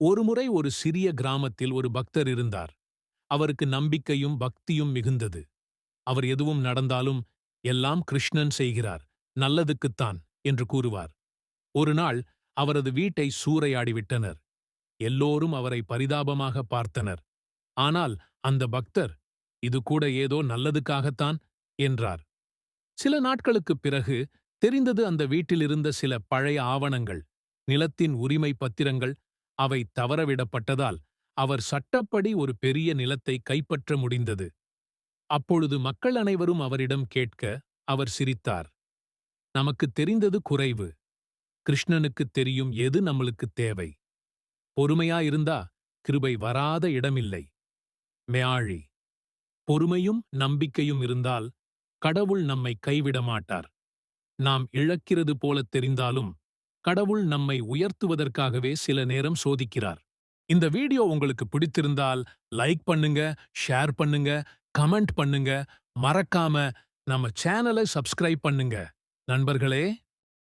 ஒருமுறை ஒரு சிறிய கிராமத்தில் ஒரு பக்தர் இருந்தார். அவருக்கு நம்பிக்கையும் பக்தியும் மிகுந்தது. அவர் எதுவும் நடந்தாலும் எல்லாம் கிருஷ்ணன் செய்கிறார் நல்லதுக்குத்தான் என்று கூறுவார். ஒரு நாள் அவரது வீட்டை சூறையாடிவிட்டனர் எல்லோரும் அவரை பரிதாபமாக பார்த்தனர். ஆனால் அந்த பக்தர் இது கூட ஏதோ நல்லதுக்காகத்தான் என்றார். சில நாட்களுக்குப் பிறகு தெரிந்தது அந்த வீட்டிலிருந்த சில பழைய ஆவணங்கள் நிலத்தின் உரிமை பத்திரங்கள் அவை தவறவிடப்பட்டதால் அவர் சட்டப்படி ஒரு பெரிய நிலத்தை கைப்பற்ற முடிந்தது. அப்பொழுது மக்கள் அனைவரும் அவரிடம் கேட்க அவர் சிரித்தார். நமக்குத் தெரிந்தது குறைவு. கிருஷ்ணனுக்குத் தெரியும் எது நம்மளுக்குத் தேவை? பொறுமையாயிருந்தா கிருபை வராத இடமில்லை. மேயாழி. பொறுமையும் நம்பிக்கையும் இருந்தால் கடவுள் நம்மை கைவிட மாட்டார் நாம் இழக்கிறது போலத் தெரிந்தாலும் கடவுள் நம்மை உயர்த்துவதற்காகவே சில நேரம் சோதிக்கிறார். இந்த வீடியோ உங்களுக்கு பிடித்திருந்தால் லைக் பண்ணுங்க ஷேர் பண்ணுங்க கமெண்ட் பண்ணுங்க. மறக்காம நம்ம சேனலை சப்ஸ்கிரைப் பண்ணுங்க. நண்பர்களே